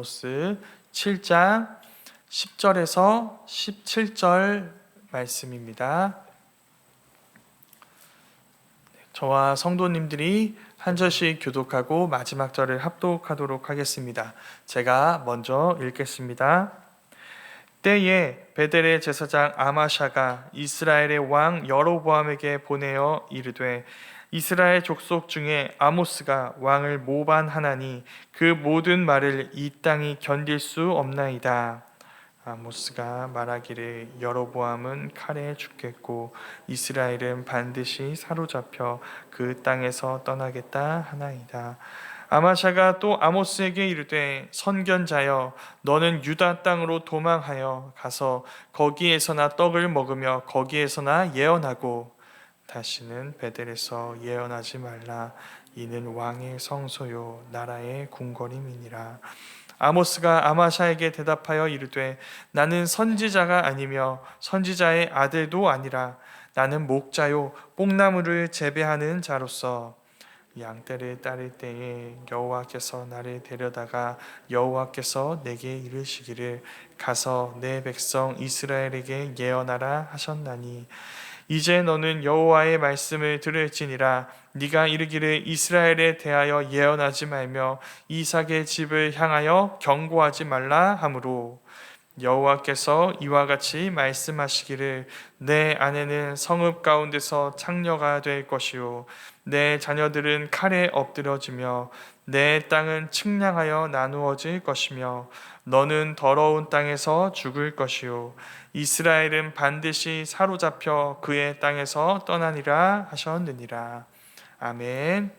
아모스 7장 10절에서 17절 말씀입니다. 저와 성도님들이 한 절씩 교독하고 마지막 절을 합독하도록 하겠습니다. 제가 먼저 읽겠습니다. 때에 베델의 제사장 아마샤가 이스라엘의 왕 여로보암에게 보내어 이르되 이스라엘 족속 중에 아모스가 왕을 모반하나니 그 모든 말을 이 땅이 견딜 수 없나이다. 아모스가 말하기를 여로보암은 칼에 죽겠고 이스라엘은 반드시 사로잡혀 그 땅에서 떠나겠다 하나이다. 아마샤가 또 아모스에게 이르되 선견자여 너는 유다 땅으로 도망하여 가서 거기에서나 떡을 먹으며 거기에서나 예언하고 다시는 베델에서 예언하지 말라. 이는 왕의 성소요 나라의 궁궐임이니라. 아모스가 아마샤에게 대답하여 이르되 나는 선지자가 아니며 선지자의 아들도 아니라 나는 목자요 뽕나무를 재배하는 자로서. 양떼를 따를 때에 여호와께서 나를 데려다가 여호와께서 내게 이르시기를 가서 내 백성 이스라엘에게 예언하라 하셨나니 이제 너는 여호와의 말씀을 들을지니라. 네가 이르기를 이스라엘에 대하여 예언하지 말며 이삭의 집을 향하여 경고하지 말라 하므로. 여호와께서 이와 같이 말씀하시기를 내 아내는 성읍 가운데서 창녀가 될 것이요. 내 자녀들은 칼에 엎드러지며 내 땅은 측량하여 나누어질 것이며 너는 더러운 땅에서 죽을 것이요 이스라엘은 반드시 사로잡혀 그의 땅에서 떠나니라 하셨느니라 아멘.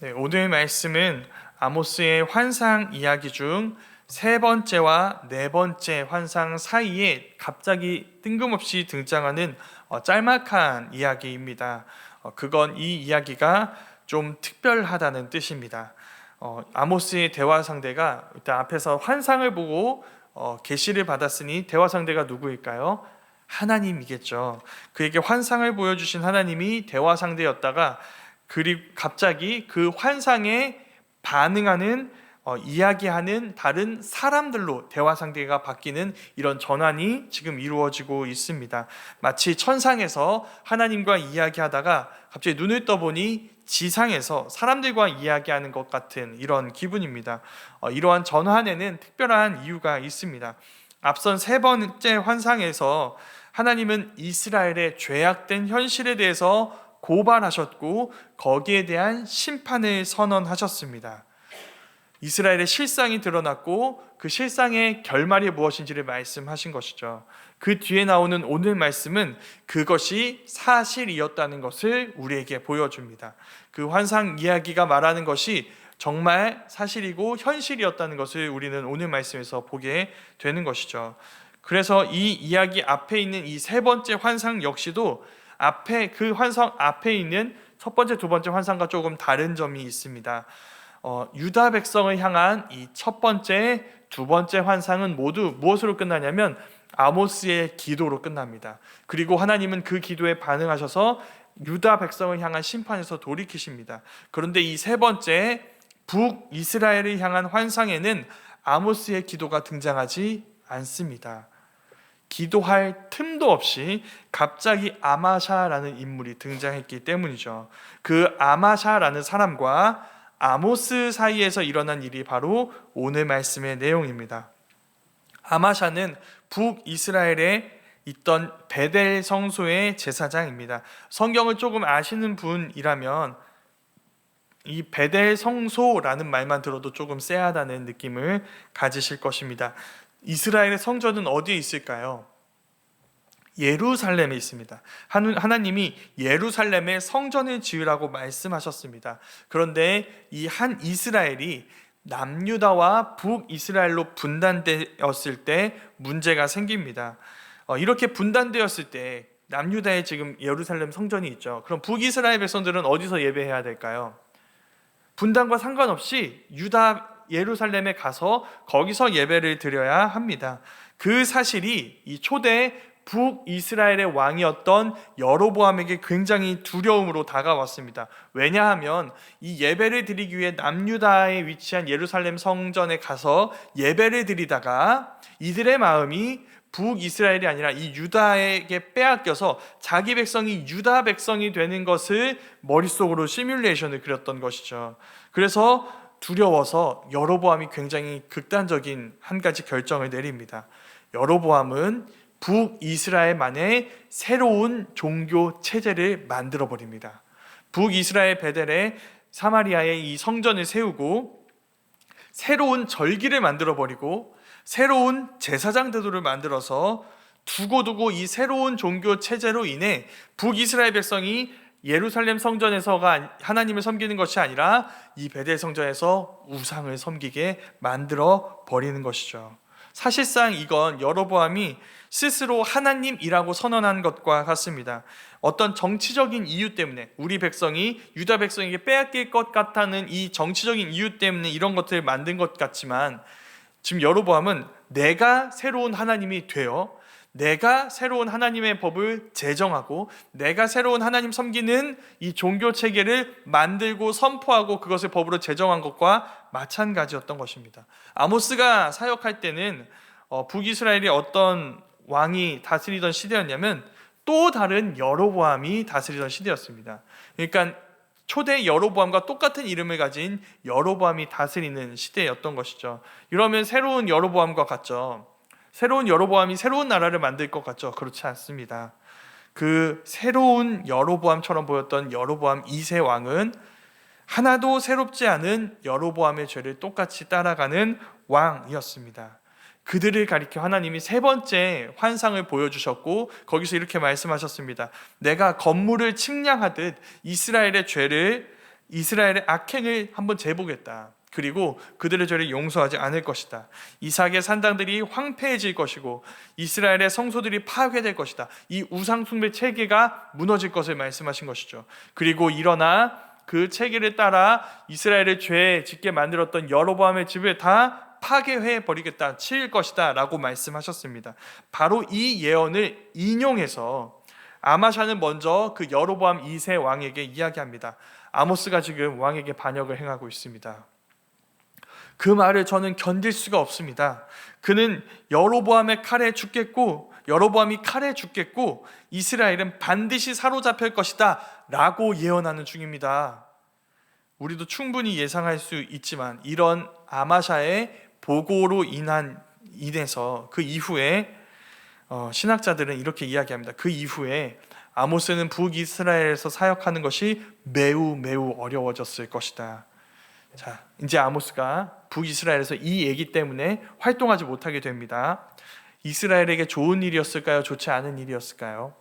네, 오늘 말씀은 아모스의 환상 이야기 중 세 번째와 네 번째 환상 사이에 갑자기 뜬금없이 등장하는 어, 짤막한 이야기입니다. 어, 그건 이 이야기가 좀 특별하다는 뜻입니다. 어, 아모스의 대화 상대가 일단 앞에서 환상을 보고 어, 계시를 받았으니 대화 상대가 누구일까요? 하나님이겠죠. 그에게 환상을 보여주신 하나님이 대화 상대였다가 그리고 갑자기 그 환상에 반응하는 어, 이야기하는 다른 사람들로 대화 상대가 바뀌는 이런 전환이 지금 이루어지고 있습니다. 마치 천상에서 하나님과 이야기하다가 갑자기 눈을 떠보니 지상에서 사람들과 이야기하는 것 같은 이런 기분입니다. 어, 이러한 전환에는 특별한 이유가 있습니다. 앞선 세 번째 환상에서 하나님은 이스라엘의 죄악된 현실에 대해서 고발하셨고 거기에 대한 심판을 선언하셨습니다. 이스라엘의 실상이 드러났고 그 실상의 결말이 무엇인지를 말씀하신 것이죠. 그 뒤에 나오는 오늘 말씀은 그것이 사실이었다는 것을 우리에게 보여줍니다. 그 환상 이야기가 말하는 것이 정말 사실이고 현실이었다는 것을 우리는 오늘 말씀에서 보게 되는 것이죠. 그래서 이 이야기 앞에 있는 이 세 번째 환상 역시도 앞에 그 환상 앞에 있는 첫 번째, 두 번째 환상과 조금 다른 점이 있습니다. 어, 유다 백성을 향한 이 첫 번째, 두 번째 환상은 모두 무엇으로 끝나냐면 아모스의 기도로 끝납니다. 그리고 하나님은 그 기도에 반응하셔서 유다 백성을 향한 심판에서 돌이키십니다. 그런데 이 세 번째 북 이스라엘을 향한 환상에는 아모스의 기도가 등장하지 않습니다. 기도할 틈도 없이 갑자기 아마샤라는 인물이 등장했기 때문이죠. 그 아마샤라는 사람과 아모스 사이에서 일어난 일이 바로 오늘 말씀의 내용입니다. 아마샤는 북이스라엘에 있던 베델 성소의 제사장입니다. 성경을 조금 아시는 분이라면 이 베델 성소라는 말만 들어도 조금 쎄하다는 느낌을 가지실 것입니다. 이스라엘의 성전은 어디에 있을까요? 예루살렘에 있습니다. 하나님이 예루살렘에 성전을 지으라고 말씀하셨습니다. 그런데 이 한 이스라엘이 남유다와 북이스라엘로 분단되었을 때 문제가 생깁니다. 어, 이렇게 분단되었을 때 남유다에 지금 예루살렘 성전이 있죠. 그럼 북이스라엘 백성들은 어디서 예배해야 될까요? 분단과 상관없이 유다 예루살렘에 가서 거기서 예배를 드려야 합니다. 그 사실이 이 초대 북이스라엘의 왕이었던 여로보암에게 굉장히 두려움으로 다가왔습니다. 왜냐하면 이 예배를 드리기 위해 남유다에 위치한 예루살렘 성전에 가서 예배를 드리다가 이들의 마음이 북이스라엘이 아니라 이 유다에게 빼앗겨서 자기 백성이 유다 백성이 되는 것을 머릿속으로 시뮬레이션을 그렸던 것이죠. 그래서 두려워서 여로보암이 굉장히 극단적인 한 가지 결정을 내립니다. 여로보암은 북이스라엘만의 새로운 종교 체제를 만들어 버립니다. 북이스라엘 베델에 사마리아에 이 성전을 세우고 새로운 절기를 만들어 버리고 새로운 제사장 제도를 만들어서 두고두고 이 새로운 종교 체제로 인해 북이스라엘 백성이 예루살렘 성전에서가 하나님을 섬기는 것이 아니라 이 베델 성전에서 우상을 섬기게 만들어 버리는 것이죠. 사실상 이건 여로보암이 스스로 하나님이라고 선언한 것과 같습니다. 어떤 정치적인 이유 때문에 우리 백성이 유다 백성에게 빼앗길 것 같다는 이 정치적인 이유 때문에 이런 것들을 만든 것 같지만 지금 여로보암은 내가 새로운 하나님이 되어 내가 새로운 하나님의 법을 제정하고 내가 새로운 하나님 섬기는 이 종교 체계를 만들고 선포하고 그것을 법으로 제정한 것과 마찬가지였던 것입니다. 아모스가 사역할 때는 어, 북이스라엘이 어떤 왕이 다스리던 시대였냐면 또 다른 여로보암이 다스리던 시대였습니다. 그러니까 초대 여로보암과 똑같은 이름을 가진 여로보암이 다스리는 시대였던 것이죠. 이러면 새로운 여로보암과 같죠. 새로운 여로보암이 새로운 나라를 만들 것 같죠. 그렇지 않습니다. 그 새로운 여로보암처럼 보였던 여로보암 2세 왕은 하나도 새롭지 않은 여로보암의 죄를 똑같이 따라가는 왕이었습니다. 그들을 가리켜 하나님이 세 번째 환상을 보여주셨고 거기서 이렇게 말씀하셨습니다. 내가 건물을 측량하듯 이스라엘의 죄를 이스라엘의 악행을 한번 재보겠다. 그리고 그들의 죄를 용서하지 않을 것이다. 이삭의 산당들이 황폐해질 것이고 이스라엘의 성소들이 파괴될 것이다. 이 우상 숭배 체계가 무너질 것을 말씀하신 것이죠. 그리고 일어나 그 체계를 따라 이스라엘의 죄 짓게 만들었던 여로보암의 집을 다 파괴해 버리겠다, 칠 것이다라고 말씀하셨습니다. 바로 이 예언을 인용해서 아마샤는 먼저 그 여로보암 2세 왕에게 이야기합니다. 아모스가 지금 왕에게 반역을 행하고 있습니다. 그 말을 저는 견딜 수가 없습니다. 그는 여로보암의 칼에 죽겠고 여로보암이 칼에 죽겠고 이스라엘은 반드시 사로잡힐 것이다라고 예언하는 중입니다. 우리도 충분히 예상할 수 있지만 이런 아마샤의 보고로 인한 인해서 그 이후에 어, 신학자들은 이렇게 이야기합니다. 그 이후에 아모스는 북이스라엘에서 사역하는 것이 매우 매우 어려워졌을 것이다. 자, 이제 아모스가 북이스라엘에서 이 얘기 때문에 활동하지 못하게 됩니다. 이스라엘에게 좋은 일이었을까요? 좋지 않은 일이었을까요?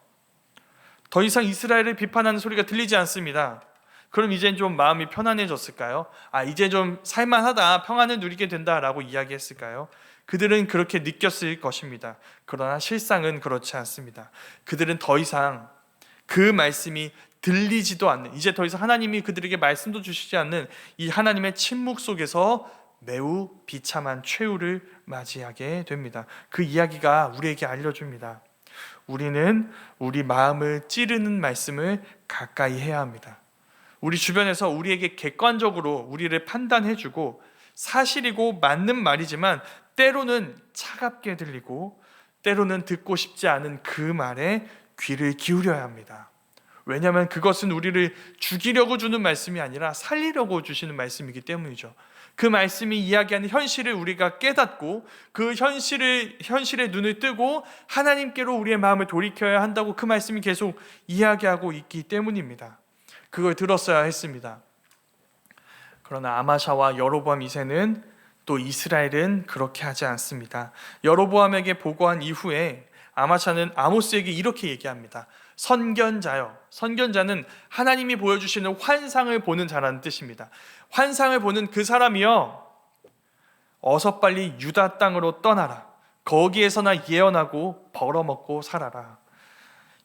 더 이상 이스라엘을 비판하는 소리가 들리지 않습니다. 그럼 이제 좀 마음이 편안해졌을까요? 아, 이제 좀 살만하다, 평안을 누리게 된다라고 이야기했을까요? 그들은 그렇게 느꼈을 것입니다. 그러나 실상은 그렇지 않습니다. 그들은 더 이상 그 말씀이 들리지도 않는, 이제 더 이상 하나님이 그들에게 말씀도 주시지 않는 이 하나님의 침묵 속에서 매우 비참한 최후를 맞이하게 됩니다. 그 이야기가 우리에게 알려줍니다. 우리는 우리 마음을 찌르는 말씀을 가까이 해야 합니다. 우리 주변에서 우리에게 객관적으로 우리를 판단해주고 사실이고 맞는 말이지만 때로는 차갑게 들리고 때로는 듣고 싶지 않은 그 말에 귀를 기울여야 합니다. 왜냐하면 그것은 우리를 죽이려고 주는 말씀이 아니라 살리려고 주시는 말씀이기 때문이죠. 그 말씀이 이야기하는 현실을 우리가 깨닫고 그 현실을 현실의 눈을 뜨고 하나님께로 우리의 마음을 돌이켜야 한다고 그 말씀이 계속 이야기하고 있기 때문입니다. 그걸 들었어야 했습니다. 그러나 아마샤와 여로보암 2세는 또 이스라엘은 그렇게 하지 않습니다. 여로보암에게 보고한 이후에 아마샤는 아모스에게 이렇게 얘기합니다. 선견자요. 선견자는 하나님이 보여주시는 환상을 보는 자라는 뜻입니다. 환상을 보는 그 사람이요. 어서 빨리 유다 땅으로 떠나라. 거기에서나 예언하고 벌어먹고 살아라.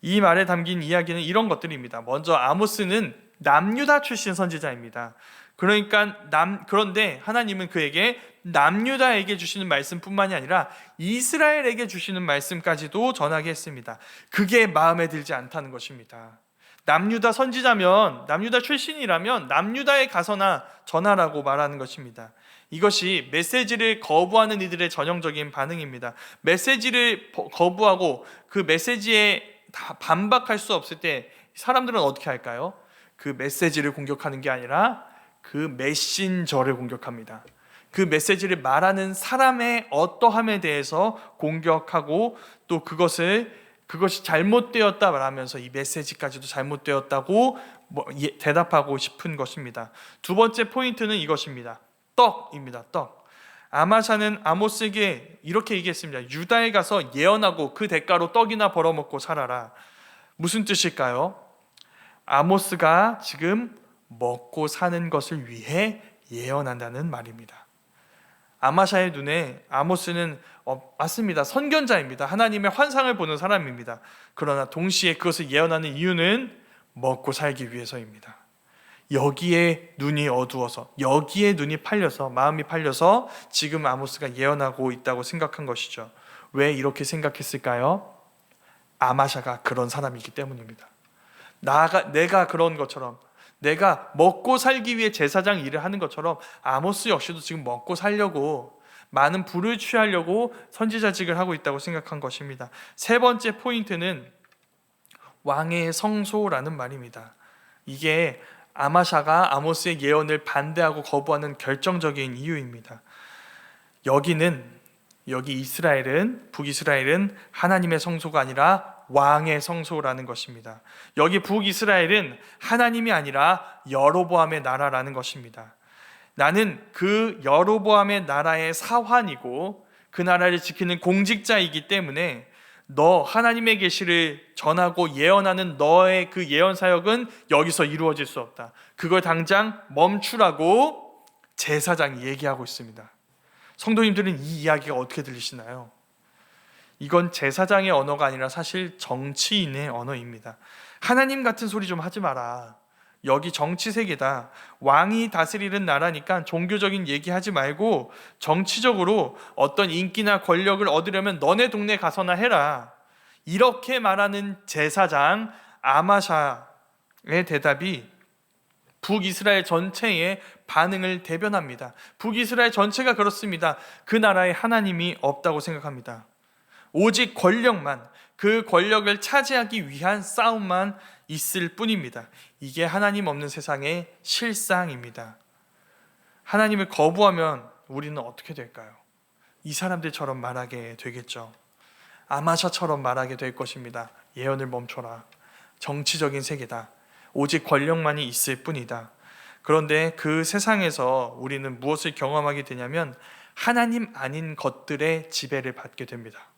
이 말에 담긴 이야기는 이런 것들입니다. 먼저 아모스는 남유다 출신 선지자입니다. 그러니까 남 그런데 하나님은 그에게 남유다에게 주시는 말씀뿐만이 아니라 이스라엘에게 주시는 말씀까지도 전하게 했습니다. 그게 마음에 들지 않다는 것입니다. 남유다 선지자면 남유다 출신이라면 남유다에 가서나 전하라고 말하는 것입니다. 이것이 메시지를 거부하는 이들의 전형적인 반응입니다. 메시지를 버- 거부하고 그 메시지에 다 반박할 수 없을 때 사람들은 어떻게 할까요? 그 메시지를 공격하는 게 아니라 그 메신저를 공격합니다. 그 메시지를 말하는 사람의 어떠함에 대해서 공격하고 또 그것을 그것이 잘못되었다 말하면서 이 메시지까지도 잘못되었다고 뭐 예- 대답하고 싶은 것입니다. 두 번째 포인트는 이것입니다. 떡입니다. 떡. 아마샤는 아모스에게 이렇게 얘기했습니다. 유다에 가서 예언하고 그 대가로 떡이나 벌어먹고 살아라. 무슨 뜻일까요? 아모스가 지금 먹고 사는 것을 위해 예언한다는 말입니다. 아마샤의 눈에 아모스는 어, 맞습니다. 선견자입니다. 하나님의 환상을 보는 사람입니다. 그러나 동시에 그것을 예언하는 이유는 먹고 살기 위해서입니다. 여기에 눈이 어두워서 여기에 눈이 팔려서 마음이 팔려서 지금 아모스가 예언하고 있다고 생각한 것이죠. 왜 이렇게 생각했을까요? 아마샤가 그런 사람이기 때문입니다. 나가 내가 그런 것처럼 내가 먹고 살기 위해 제사장 일을 하는 것처럼 아모스 역시도 지금 먹고 살려고 많은 부를 취하려고 선지자직을 하고 있다고 생각한 것입니다. 세 번째 포인트는 왕의 성소라는 말입니다. 이게 아마샤가 아모스의 예언을 반대하고 거부하는 결정적인 이유입니다. 여기는 여기 이스라엘은 북이스라엘은 하나님의 성소가 아니라 왕의 성소라는 것입니다. 여기 북이스라엘은 하나님이 아니라 여로보암의 나라라는 것입니다. 나는 그 여로보암의 나라의 사환이고 그 나라를 지키는 공직자이기 때문에 너 하나님의 계시를 전하고 예언하는 너의 그 예언 사역은 여기서 이루어질 수 없다. 그걸 당장 멈추라고 제사장이 얘기하고 있습니다. 성도님들은 이 이야기가 어떻게 들리시나요? 이건 제사장의 언어가 아니라 사실 정치인의 언어입니다. 하나님 같은 소리 좀 하지 마라. 여기 정치 세계다. 왕이 다스리는 나라니까 종교적인 얘기하지 말고 정치적으로 어떤 인기나 권력을 얻으려면 너네 동네 가서나 해라. 이렇게 말하는 제사장 아마샤의 대답이 북이스라엘 전체의 반응을 대변합니다. 북이스라엘 전체가 그렇습니다. 그 나라에 하나님이 없다고 생각합니다. 오직 권력만 그 권력을 차지하기 위한 싸움만 있을 뿐입니다. 이게 하나님 없는 세상의 실상입니다. 하나님을 거부하면 우리는 어떻게 될까요? 이 사람들처럼 말하게 되겠죠. 아마샤처럼 말하게 될 것입니다. 예언을 멈춰라. 정치적인 세계다. 오직 권력만이 있을 뿐이다. 그런데 그 세상에서 우리는 무엇을 경험하게 되냐면 하나님 아닌 것들의 지배를 받게 됩니다.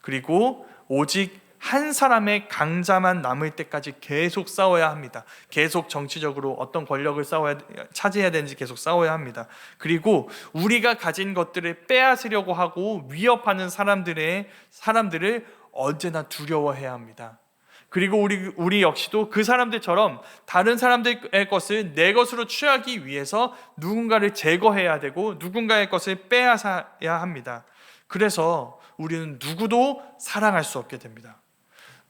그리고 오직 한 사람의 강자만 남을 때까지 계속 싸워야 합니다. 계속 정치적으로 어떤 권력을 싸워야 차지해야 되는지 계속 싸워야 합니다. 그리고 우리가 가진 것들을 빼앗으려고 하고 위협하는 사람들의 사람들을 언제나 두려워해야 합니다. 그리고 우리 우리 역시도 그 사람들처럼 다른 사람들의 것을 내 것으로 취하기 위해서 누군가를 제거해야 되고 누군가의 것을 빼앗아야 합니다. 그래서 우리는 누구도 사랑할 수 없게 됩니다.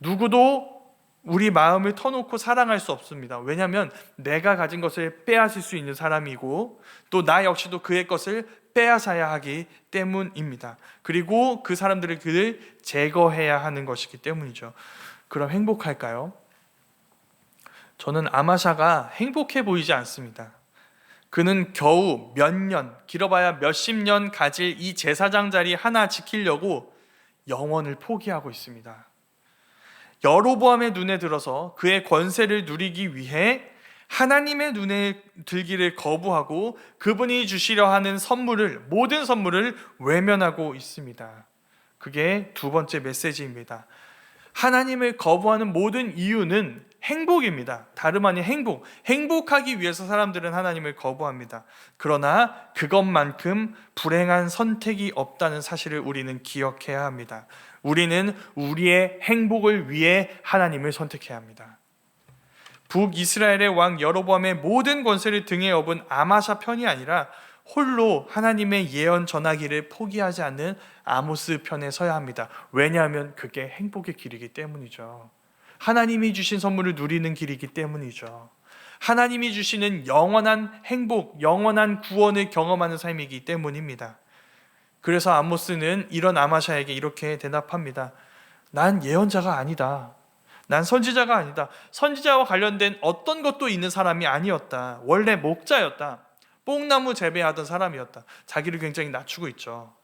누구도 우리 마음을 터놓고 사랑할 수 없습니다. 왜냐하면 내가 가진 것을 빼앗을 수 있는 사람이고 또 나 역시도 그의 것을 빼앗아야 하기 때문입니다. 그리고 그 사람들을 그를 제거해야 하는 것이기 때문이죠. 그럼 행복할까요? 저는 아마샤가 행복해 보이지 않습니다. 그는 겨우 몇 년, 길어봐야 몇십 년 가질 이 제사장 자리 하나 지키려고 영원을 포기하고 있습니다. 여로보암의 눈에 들어서 그의 권세를 누리기 위해 하나님의 눈에 들기를 거부하고 그분이 주시려 하는 선물을 모든 선물을 외면하고 있습니다. 그게 두 번째 메시지입니다. 하나님을 거부하는 모든 이유는 행복입니다. 다름 아닌 행복. 행복하기 위해서 사람들은 하나님을 거부합니다. 그러나 그것만큼 불행한 선택이 없다는 사실을 우리는 기억해야 합니다. 우리는 우리의 행복을 위해 하나님을 선택해야 합니다. 북이스라엘의 왕 여로보암의 모든 권세를 등에 업은 아마샤 편이 아니라 홀로 하나님의 예언 전하기를 포기하지 않는 아모스 편에 서야 합니다. 왜냐하면 그게 행복의 길이기 때문이죠. 하나님이 주신 선물을 누리는 길이기 때문이죠. 하나님이 주시는 영원한 행복, 영원한 구원을 경험하는 삶이기 때문입니다. 그래서 아모스는 이런 아마샤에게 이렇게 대답합니다. 난 예언자가 아니다. 난 선지자가 아니다. 선지자와 관련된 어떤 것도 있는 사람이 아니었다. 원래 목자였다. 뽕나무 재배하던 사람이었다. 자기를 굉장히 낮추고 있죠.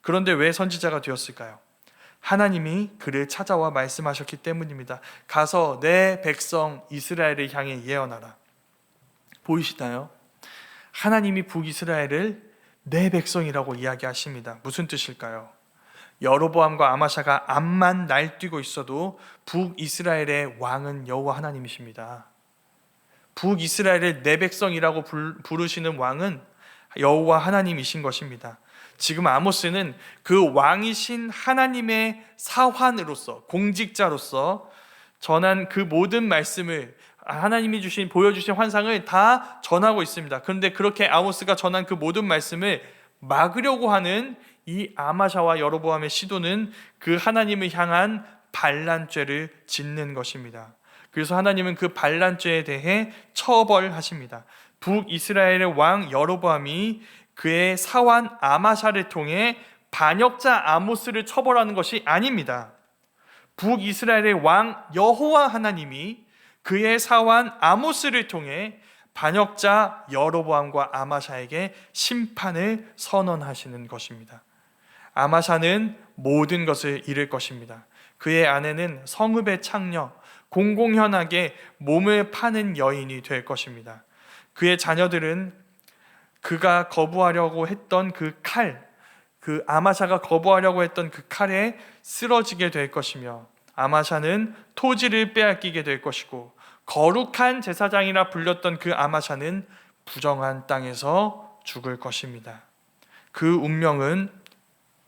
그런데 왜 선지자가 되었을까요? 하나님이 그를 찾아와 말씀하셨기 때문입니다. 가서 내 백성 이스라엘을 향해 예언하라. 보이시나요? 하나님이 북이스라엘을 내 백성이라고 이야기하십니다. 무슨 뜻일까요? 여로보암과 아마샤가 암만 날뛰고 있어도 북이스라엘의 왕은 여호와 하나님이십니다. 북이스라엘의 내 백성이라고 부르시는 왕은 여호와 하나님이신 것입니다. 지금 아모스는 그 왕이신 하나님의 사환으로서 공직자로서 전한 그 모든 말씀을 하나님이 주신 보여주신 환상을 다 전하고 있습니다. 그런데 그렇게 아모스가 전한 그 모든 말씀을 막으려고 하는 이 아마샤와 여로보암의 시도는 그 하나님을 향한 반란죄를 짓는 것입니다. 그래서 하나님은 그 반란죄에 대해 처벌하십니다. 북이스라엘의 왕 여로보암이 그의 사환 아마샤를 통해 반역자 아모스를 처벌하는 것이 아닙니다. 북이스라엘의 왕 여호와 하나님이 그의 사환 아모스를 통해 반역자 여로보암과 아마샤에게 심판을 선언하시는 것입니다. 아마샤는 모든 것을 잃을 것입니다. 그의 아내는 성읍의 창녀, 공공연하게 몸을 파는 여인이 될 것입니다. 그의 자녀들은 그가 거부하려고 했던 그 칼, 그 아마샤가 거부하려고 했던 그 칼에 쓰러지게 될 것이며 아마샤는 토지를 빼앗기게 될 것이고 거룩한 제사장이라 불렸던 그 아마샤는 부정한 땅에서 죽을 것입니다. 그 운명은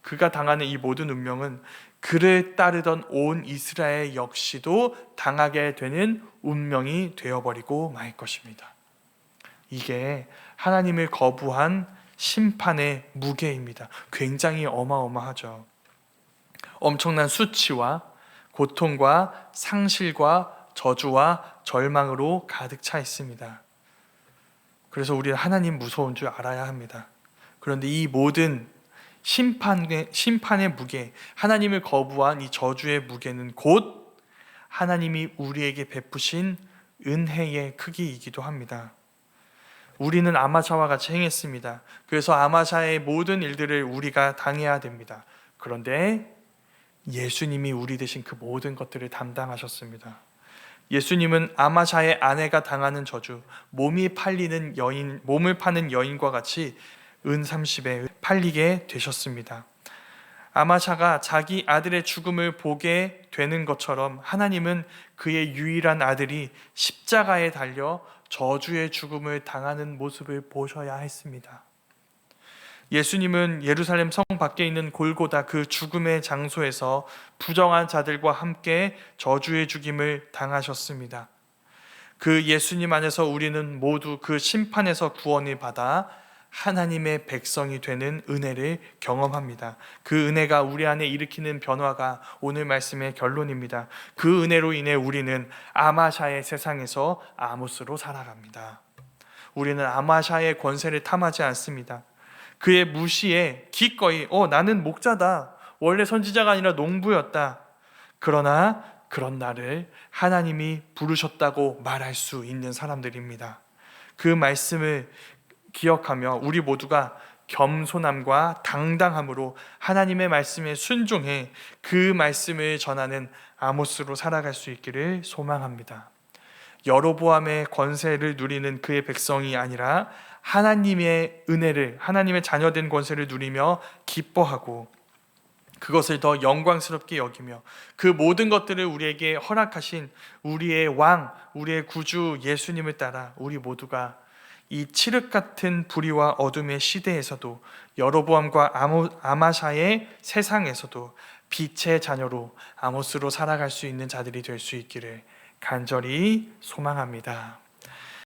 그가 당하는 이 모든 운명은 그를 따르던 온 이스라엘 역시도 당하게 되는 운명이 되어버리고 말 것입니다. 이게 하나님을 거부한 심판의 무게입니다. 굉장히 어마어마하죠. 엄청난 수치와 고통과 상실과 저주와 절망으로 가득 차 있습니다. 그래서 우리는 하나님 무서운 줄 알아야 합니다. 그런데 이 모든 심판의, 심판의 무게, 하나님을 거부한 이 저주의 무게는 곧 하나님이 우리에게 베푸신 은혜의 크기이기도 합니다. 우리는 아마샤와 같이 행했습니다. 그래서 아마샤의 모든 일들을 우리가 당해야 됩니다. 그런데 예수님이 우리 대신 그 모든 것들을 담당하셨습니다. 예수님은 아마샤의 아내가 당하는 저주, 몸이 팔리는 여인, 몸을 파는 여인과 같이 은 30에 팔리게 되셨습니다. 아마샤가 자기 아들의 죽음을 보게 되는 것처럼 하나님은 그의 유일한 아들이 십자가에 달려 저주의 죽음을 당하는 모습을 보셔야 했습니다. 예수님은 예루살렘 성 밖에 있는 골고다 그 죽음의 장소에서 부정한 자들과 함께 저주의 죽임을 당하셨습니다. 그 예수님 안에서 우리는 모두 그 심판에서 구원을 받아 하나님의 백성이 되는 은혜를 경험합니다. 그 은혜가 우리 안에 일으키는 변화가 오늘 말씀의 결론입니다. 그 은혜로 인해 우리는 아마샤의 세상에서 아모스로 살아갑니다. 우리는 아마샤의 권세를 탐하지 않습니다. 그의 무시에 기꺼이 어 나는 목자다. 원래 선지자가 아니라 농부였다. 그러나 그런 나를 하나님이 부르셨다고 말할 수 있는 사람들입니다. 그 말씀을 기억하며 우리 모두가 겸손함과 당당함으로 하나님의 말씀에 순종해 그 말씀을 전하는 아모스로 살아갈 수 있기를 소망합니다. 여로보암의 권세를 누리는 그의 백성이 아니라 하나님의 은혜를 하나님의 자녀된 권세를 누리며 기뻐하고 그것을 더 영광스럽게 여기며 그 모든 것들을 우리에게 허락하신 우리의 왕, 우리의 구주 예수님을 따라 우리 모두가 이 칠흑 같은 불의와 어둠의 시대에서도 여로보암과 아마샤의 세상에서도 빛의 자녀로 아모스로 살아갈 수 있는 자들이 될 수 있기를 간절히 소망합니다.